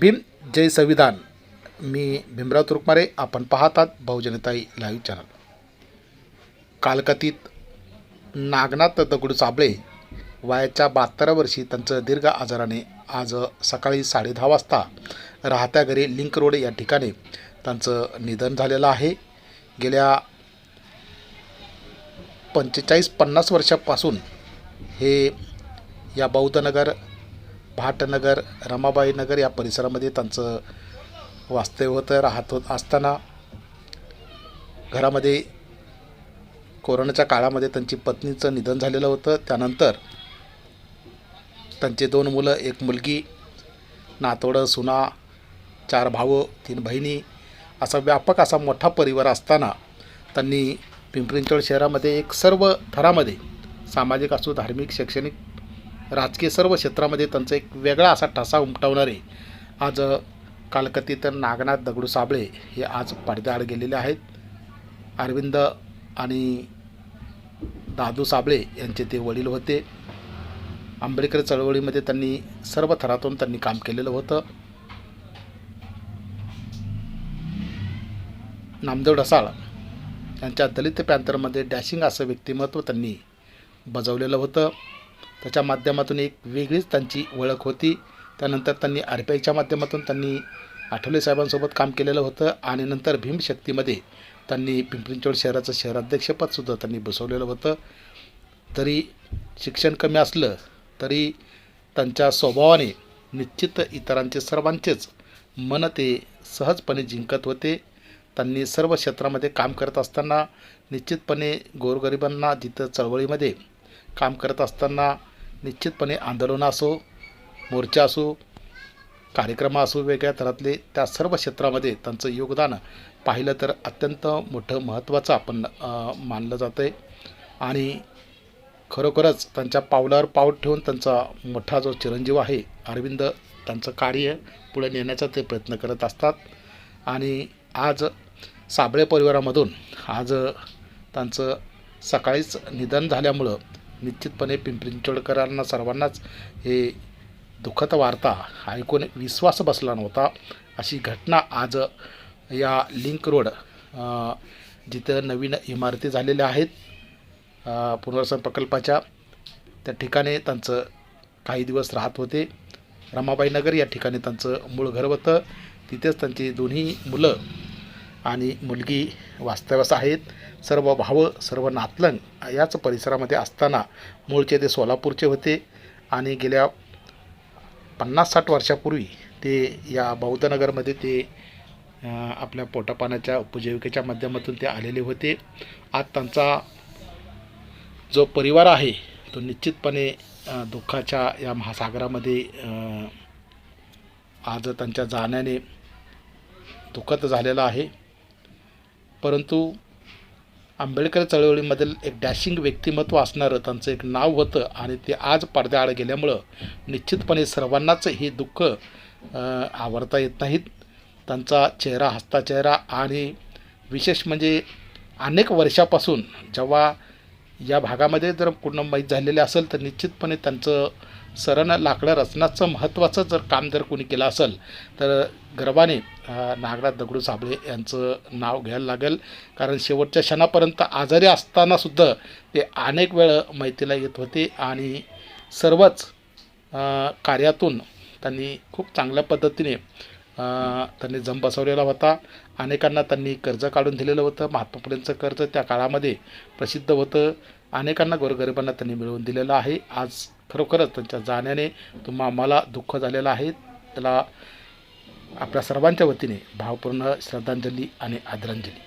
भीम जय संविधान. मी भीमराव तुरुकमारे आपण पाहतात बहुजनताई लाईव्ह चॅनल. कालकतीत नागनाथ दगडू चाबळे वयाच्या बहात्तरा वर्षी त्यांचं दीर्घ आजाराने आज सकाळी साडे दहा वाजता राहत्या घरी लिंक रोड या ठिकाणी त्यांचं निधन झालेलं आहे. गेल्या पंचेचाळीस पन्नास वर्षापासून हे या बौद्धनगर भाटनगर रमाबाई नगर या परिसरामध्ये त्यांचं वास्तव्य होतं. राहत होत असताना घरामध्ये कोरोनाच्या काळामध्ये त्यांची पत्नीचं निधन झालेलं होतं. त्यानंतर त्यांचे दोन मुलं एक मुलगी नातोडं सुना चार भाऊ तीन बहिणी असा व्यापक असा मोठा परिवार असताना त्यांनी पिंपरी चिंचवड शहरामध्ये एक सर्व थरामध्ये सामाजिक असो धार्मिक शैक्षणिक राजकीय सर्व क्षेत्रामध्ये त्यांचा एक वेगळा असा ठसा उमटवणारे आज कालकथित नागनाथ दगडू साबळे हे आज पडद्याआड गेलेले आहेत. अरविंद आणि दादू साबळे यांचे ते वडील होते. आंबेडकर चळवळीमध्ये त्यांनी सर्व थरातून त्यांनी काम केलेलं होतं. नामदेव ढसाळ यांच्या दलित पॅंथरमध्ये डॅशिंग असं व्यक्तिमत्व त्यांनी बजावलेलं होतं. त्याच्या माध्यमातून एक वेगळीच त्यांची ओळख होती. त्यानंतर त्यांनी आर पी आयच्या माध्यमातून त्यांनी आठवले साहेबांसोबत काम केलेलं होतं आणि नंतर भीमशक्तीमध्ये त्यांनी पिंपरी चिंचवड शहराचं शहराध्यक्षपदसुद्धा त्यांनी बसवलेलं होतं. तरी शिक्षण कमी असलं तरी त्यांच्या स्वभावाने निश्चित इतरांचे सर्वांचेच मन ते सहजपणे जिंकत होते. त्यांनी सर्व क्षेत्रामध्ये काम करत असताना निश्चितपणे गोरगरिबांना जिथं चळवळीमध्ये काम करत असताना निश्चितपणे आंदोलनं असो मोर्चा असो कार्यक्रम असो वेगळ्या थरातले त्या सर्व क्षेत्रामध्ये त्यांचं योगदान पाहिलं तर अत्यंत मोठं महत्त्वाचं आपण मानलं जातं आहे आणि खरोखरच त्यांच्या पावलावर पाऊल ठेवून त्यांचा मोठा जो चिरंजीव आहे अरविंद त्यांचं कार्य पुढे नेण्याचा ते प्रयत्न करत असतात. आणि आज साबळे परिवारामधून आज त्यांचं सकाळीच निधन झाल्यामुळं निश्चितपणे पिंपरी चिंचवडकरांना सर्वांनाच हे दुःखद वार्ता ऐकून विश्वास बसला नव्हता. अशी घटना आज या लिंक रोड जिथं नवीन इमारती झालेल्या आहेत पुनर्वसन प्रकल्पाच्या त्या ठिकाणी त्यांचं काही दिवस राहत होते. रमाबाई नगर या ठिकाणी त्यांचं मूळ घर होतं. तिथेच त्यांची दोन्ही मुलं आणि मुलगी वास्तव्यास आहेत. सर्व भाव सर्व नातलंग याच परिसरामध्ये असताना मूळचे ते सोलापूरचे होते आणि गेल्या पन्नास साठ वर्षापूर्वी ते या बौद्धनगरमध्ये ते आपल्या पोटापाण्याच्या उपजीविकेच्या माध्यमातून ते आलेले होते. आज त्यांचा जो परिवार आहे तो निश्चितपणे दुःखाच्या या महासागरामध्ये आज त्यांच्या जाण्याने दुःखद झालेला आहे. परंतु आंबेडकर चळवळीमधील एक डॅशिंग व्यक्तिमत्व असणारं त्यांचं एक नाव होतं आणि ते आज पडद्याआड गेल्यामुळं निश्चितपणे सर्वांनाच हे दुःख आवरता येत नाहीत. त्यांचा चेहरा हस्ता चेहरा आणि विशेष म्हणजे अनेक वर्षापासून जेव्हा या भागामध्ये जर पूर्ण माहीत झालेले असेल तर निश्चितपणे त्यांचं सरण लाकडं रचनाचं महत्त्वाचं जर काम जर कोणी केलं असेल तर गर्वाने नागराज दगडू साबळे यांचं नाव घ्यायला लागेल. कारण शेवटच्या क्षणापर्यंत आजारी असतानासुद्धा ते अनेक वेळ माहितीला येत होते आणि सर्वच कार्यातून त्यांनी खूप चांगल्या पद्धतीने त्यांनी जम बसवलेला होता. अनेकांना त्यांनी कर्ज काढून दिलेलं होतं. महात्मा फुलेंचं कर्ज त्या काळामध्ये प्रसिद्ध होतं. अनेकांना गोरगरिबांना त्यांनी मिळवून दिलेलं आहे. आज खरोखरच त्यांच्या जाण्याने तुम्हा मला दुःख झालेलं आहे. त्याला आपल्या सर्वांच्या वतीने भावपूर्ण श्रद्धांजली आणि आदरांजली.